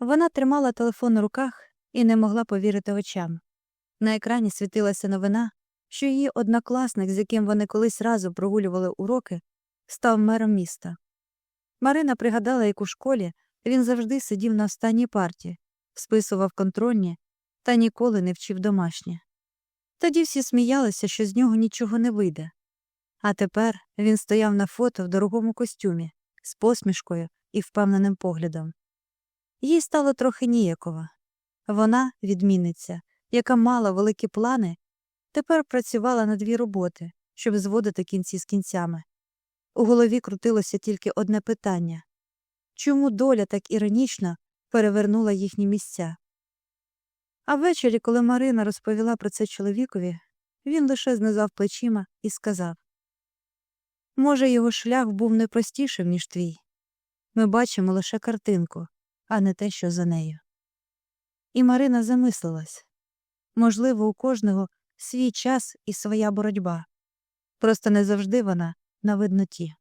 Вона тримала телефон у руках і не могла повірити очам. На екрані світилася новина, що її однокласник, з яким вони колись разом прогулювали уроки, став мером міста. Марина пригадала, як у школі він завжди сидів на останній парті, списував контрольні та ніколи не вчив домашнє. Тоді всі сміялися, що з нього нічого не вийде. А тепер він стояв на фото в дорогому костюмі, з посмішкою і впевненим поглядом. Їй стало трохи ніяково. Вона, відмінниця, яка мала великі плани, тепер працювала на дві роботи, щоб зводити кінці з кінцями. У голові крутилося тільки одне питання чому доля так іронічно перевернула їхні місця? А ввечері, коли Марина розповіла про це чоловікові, він лише знизав плечима і сказав Може, його шлях був не простішим, ніж твій. Ми бачимо лише картинку, а не те, що за нею. І Марина замислилась можливо, у кожного свій час і своя боротьба. Просто не завжди вона на видноті.